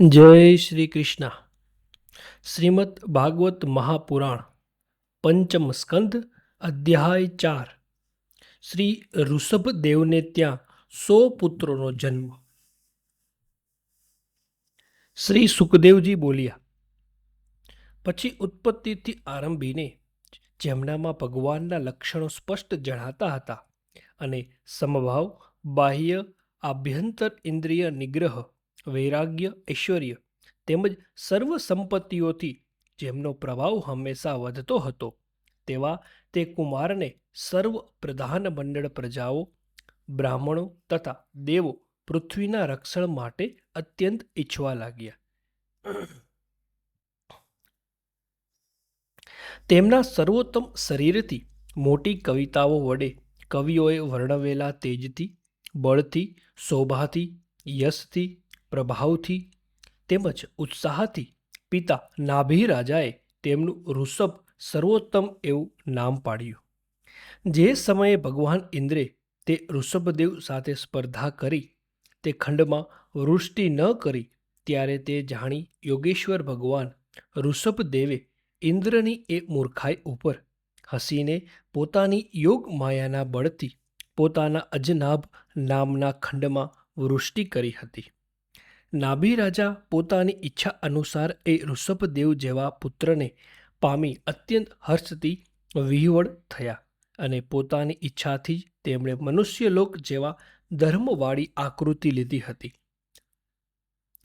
જય શ્રી કૃષ્ણ. શ્રીમદ ભાગવત મહાપુરાણ, પંચમ સ્કંદ, અધ્યાય ચાર. શ્રી ઋષભદેવને ત્યાં સો પુત્રોનો જન્મ. શ્રી સુખદેવજી બોલ્યા, પછી ઉત્પત્તિથી આરંભીને જેમનામાં ભગવાનના લક્ષણો સ્પષ્ટ જણાતા હતા અને સમભાવ, બાહ્ય, આભ્યંતર ઇન્દ્રિય નિગ્રહ વૈરાગ્ય, ઐશ્વર્ય તેમજ સર્વ સંપત્તિઓથી જેમનો પ્રભાવ હંમેશા વધતો હતો. તેવા તે કુમારને સર્વ પ્રધાન મંડળ પ્રજાઓ, બ્રાહ્મણો તથા દેવો પૃથ્વીના રક્ષણ માટે અત્યંત ઈચ્છવા લાગ્યા. તેમના સર્વોત્તમ શરીરથી મોટી કવિતાઓ વડે કવિઓએ વર્ણવેલા તેજથી, બળથી, શોભાથી, યશથી પ્રભાવથી તેમજ ઉત્સાહથી પિતા નાભી રાજાએ તેમનું ઋષભ સર્વોત્તમ એવું નામ પાડ્યું. જે સમયે ભગવાન ઇન્દ્રે તે ઋષભદેવ સાથે સ્પર્ધા કરી, તે ખંડમાં વૃષ્ટિ ન કરી, ત્યારે તે જાણી યોગેશ્વર ભગવાન ઋષભદેવે ઇન્દ્રની એ મૂર્ખાઈ ઉપર હસીને પોતાની યોગ માયાના બળથી પોતાના અજનાભ નામના ખંડમાં વૃષ્ટિ કરી હતી. નાભી રાજા પોતાની ઈચ્છા અનુસાર એ ઋષભદેવ જેવા પુત્રને પામી અત્યંત હર્ષથી વિહવળ થયા અને પોતાની ઈચ્છાથી જ તેમણે મનુષ્યલોક જેવા ધર્મવાળી આકૃતિ લીધી હતી.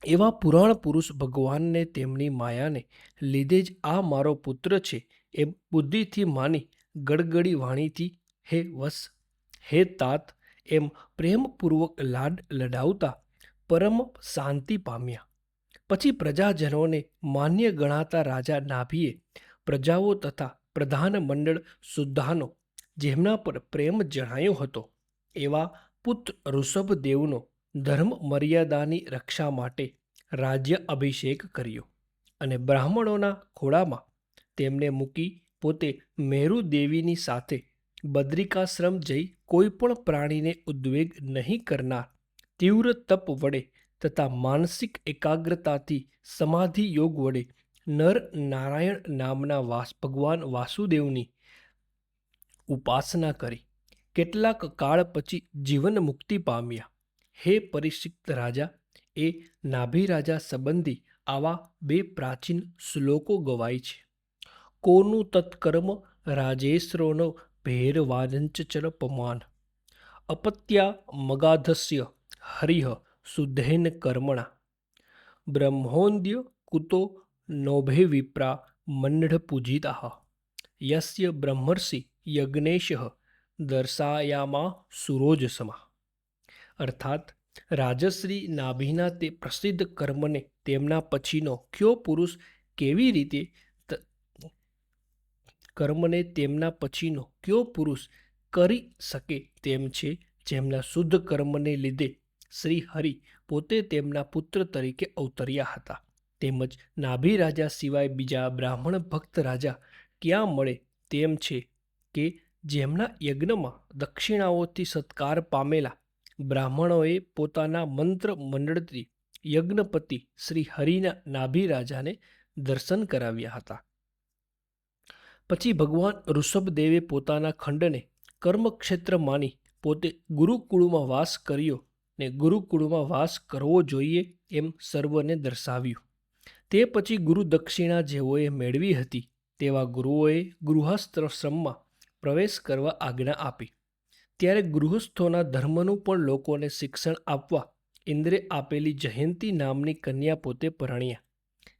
એવા પુરાણ પુરુષ ભગવાનને તેમની માયાને લીધે જ આ મારો પુત્ર છે એમ બુદ્ધિથી માની ગડગડી વાણીથી હે વસ હે તાત એમ પ્રેમપૂર્વક લાડ લડાવતા પરમ શાંતિ પામ્યા. પછી પ્રજાજનોને માન્ય ગણાતા રાજા નાભીએ પ્રજાઓ તથા પ્રધાન મંડળ સુદ્ધાનો, જેમના પર પ્રેમ જણાયો હતો, એવા પુત્ર ઋષભદેવનો ધર્મ મર્યાદાની રક્ષા માટે રાજ્ય અભિષેક કર્યો અને બ્રાહ્મણોના ખોળામાં તેમને મૂકી પોતે મેરુ દેવીની સાથે બદ્રિકાશ્રમ જઈ કોઈ પણ પ્રાણીને ઉદ્વેગ નહીં કરનાર તીવ્ર તપ વડે તથા માનસિક એકાગ્રતાથી સમાધિ યોગ વડે નર નારાયણ નામના વાસ, ભગવાન વાસુદેવની ઉપાસના કરી. કેટલાક કાળ પછી જીવન મુક્તિ પામ્યા. હે પરિષિક્ત રાજા, એ નાભી રાજા સંબંધી આવા બે પ્રાચીન શ્લોકો ગવાય છે. કોનું તત્કર્મ રાજેશ્રોનો ભેરવાદંચચર પમાન અપત્યા મગાધસ્ય હરિહ શુદ્ધેન કર્મણા. બ્રહ્મોદ્ય કુતો નોભે વિપ્રા મંડ પૂજિતા યસ્ય બ્રહ્મર્ષિ યજ્ઞેશ દર્શાયામાં સુરોજસમા. અર્થાત, રાજશ્રી નાભીના તે પ્રસિદ્ધ કર્મને તેમના પછીનો કયો પુરુષ કેવી રીતે કર્મને તેમના પછીનો કયો પુરુષ કરી શકે તેમ છે, જેમના શુદ્ધ કર્મને લીધે શ્રી હરિ પોતે તેમના પુત્ર તરીકે અવતર્યા હતા. તેમજ નાભી રાજા સિવાય બીજા બ્રાહ્મણ ભક્ત રાજા ક્યાં મળે તેમ છે કે જેમના યજ્ઞમાં દક્ષિણાઓથી સત્કાર પામેલા બ્રાહ્મણોએ પોતાના મંત્ર મંડળથી યજ્ઞપતિ શ્રી હરિના નાભી રાજાને દર્શન કરાવ્યા હતા. પછી ભગવાન ઋષભદેવે પોતાના ખંડને કર્મક્ષેત્ર માની પોતે ગુરુકુળમાં વાસ કર્યો ને ગુરુકુળમાં વાસ કરવો જોઈએ એમ સર્વને દર્શાવ્યું. તે પછી ગુરુ દક્ષિણા જેઓએ મેળવી હતી તેવા ગુરુઓએ ગૃહસ્થશ્રમમાં પ્રવેશ કરવા આજ્ઞા આપી. ત્યારે ગૃહસ્થોના ધર્મનું પણ લોકોને શિક્ષણ આપવા ઇન્દ્રે આપેલી જયંતી નામની કન્યા પોતે પરણ્યા.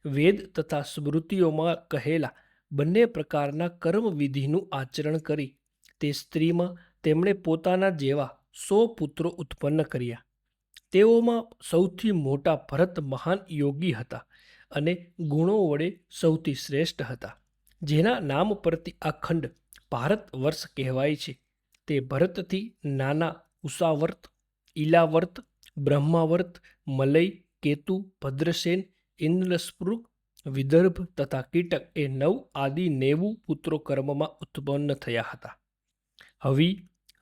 વેદ તથા સ્મૃતિઓમાં કહેલા બંને પ્રકારના કર્મવિધિનું આચરણ કરી તે સ્ત્રીમાં તેમણે પોતાના જેવા સો પુત્રો ઉત્પન્ન કર્યા. તેઓમાં સૌથી મોટા ભરત મહાન યોગી હતા અને ગુણો વડે સૌથી શ્રેષ્ઠ હતા, જેના નામ પરથી આ ખંડ ભારત વર્ષ કહેવાય છે. તે ભરતથી નાના ઉષાવર્ત, ઈલાવર્ત, બ્રહ્માવર્ત, મલય, કેતુ, ભદ્રસેન, ઇન્દ્રસ્પૃગ, વિદર્ભ તથા કીટક એ નવ આદિ નેવું પુત્રો કર્મમાં ઉત્પન્ન થયા હતા. હવિ,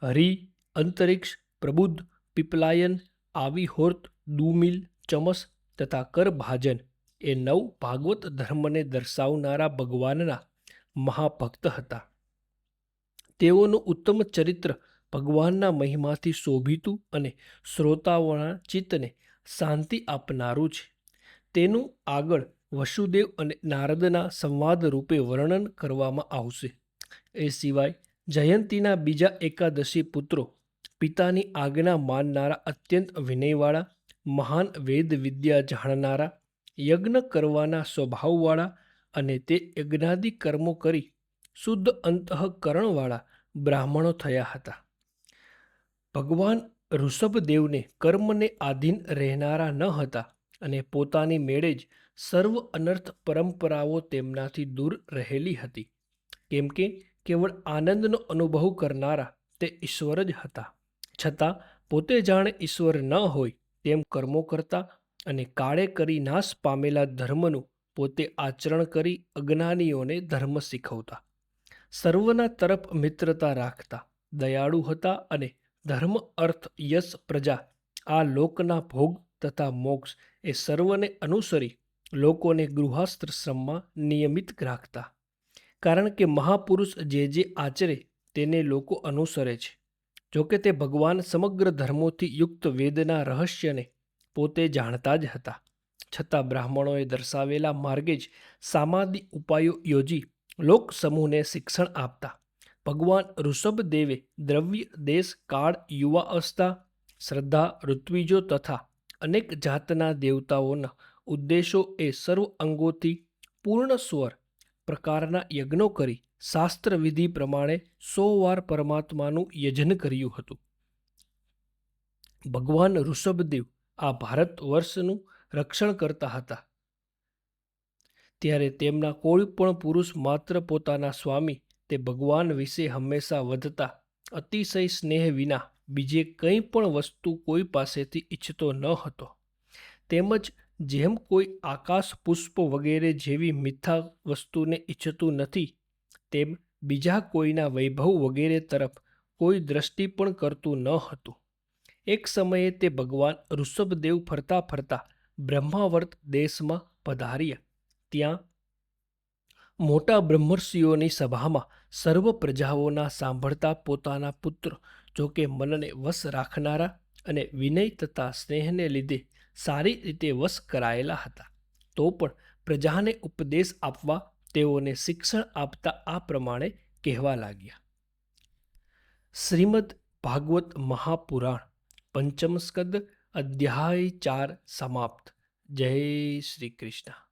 હરિ, અંતરિક્ષ, પ્રબુદ્ધ, પીપલાયન આવિહોર્ત દુમિલ, ચમસ તથા કરભાજન એ નવ ભાગવત ધર્મને દર્શાવનારા ભગવાનના મહાભક્ત હતા. તેઓનું ઉત્તમ ચરિત્ર ભગવાનના મહિમાથી શોભિતું અને શ્રોતાઓના ચિત્તને શાંતિ આપનારું છે. તેનું આગળ વસુદેવ અને નારદના સંવાદ રૂપે વર્ણન કરવામાં આવશે. એ સિવાય જયંતીના બીજા એકાદશી પુત્રો પિતાની આજ્ઞા માનનારા અત્યંત વિનયવાળા, મહાન વેદ વિદ્યા જાણનારા, યજ્ઞ કરવાના સ્વભાવવાળા અને તે યજ્ઞાદિ કર્મો કરી શુદ્ધ અંતઃકરણવાળા બ્રાહ્મણો થયા હતા. ભગવાન ઋષભદેવને કર્મને આધીન રહેનારા ન હતા અને પોતાની મેળે જ સર્વ અનર્થ પરંપરાઓ તેમનાથી દૂર રહેલી હતી. કેમ કે, કેવળ આનંદનો અનુભવ કરનારા તે ઈશ્વર જ હતા. છતાં પોતે જાણે ઈશ્વર ન હોય તેમ કર્મો કરતા અને કાળે કરી નાશ પામેલા ધર્મનું પોતે આચરણ કરી અજ્ઞાનીઓને ધર્મ શીખવતા. સર્વના તરફ મિત્રતા રાખતા, દયાળુ હતા અને ધર્મ અર્થ યશ પ્રજા, આ લોકના ભોગ તથા મોક્ષ એ સર્વને અનુસરી લોકોને ગૃહાસ્ત્રશ્રમમાં નિયમિત રાખતા. કારણ કે મહાપુરુષ જે જે આચરે તેને લોકો અનુસરે છે. જોકે તે ભગવાન સમગ્ર ધર્મોથી યુક્ત વેદના રહસ્યને પોતે જાણતા જ હતા. છતાં બ્રાહ્મણોએ દર્શાવેલા માર્ગે જ સામાદિ ઉપાયો યોજી લોક સમૂહને શિક્ષણ આપતા ભગવાન ઋષભદેવે દ્રવ્ય, દેશ, કાળ, યુવા અવસ્થા, શ્રદ્ધા, ઋત્વિજો તથા અનેક જાતના દેવતાઓના ઉદ્દેશો એ સર્વ અંગોથી પૂર્ણ સ્વર પ્રકારના યજ્ઞો કરી શાસ્ત્ર વિધિ પ્રમાણે સો વાર પરમાત્માનું યજન કર્યું હતું. ભગવાન ઋષભદેવ આ ભારત વર્ષનું રક્ષણ કરતા હતા. ત્યારે તેમના કોઈ પણ પુરુષ માત્ર પોતાના સ્વામી તે ભગવાન વિશે હંમેશા વધતા, અતિશય સ્નેહ વિના બીજે કંઈ પણ વસ્તુ કોઈ પાસેથી ઈચ્છતો ન હતો. તેમજ જેમ કોઈ આકાશ પુષ્પ વગેરે જેવી મિથ્યા વસ્તુને ઈચ્છતું નથી, તેમ બીજા કોઈના વૈભવ વગેરે તરફ કોઈ દ્રષ્ટિ પણ કરતું ન હતું. એક સમયે તે ભગવાન ઋષભદેવ ફરતા ફરતા બ્રહ્માવર્ત દેશમાં પધાર્યા. ત્યાં મોટા બ્રહ્મર્ષિઓની સભામાં સર્વ પ્રજાઓના સાંભળતા પોતાના પુત્ર, જોકે મનને વશ રાખનારા અને વિનય તથા સ્નેહને લીધે સારી રીતે વશ કરાયેલા હતા. તો પણ પ્રજાને ઉપદેશ આપવા તેઓને શિક્ષણ આપતા આ પ્રમાણે કહેવા લાગ્યા. શ્રીમદ ભાગવત મહાપુરાણ પંચમ સ્કદ અધ્યાય ચાર સમાપ્ત. જય શ્રી કૃષ્ણ.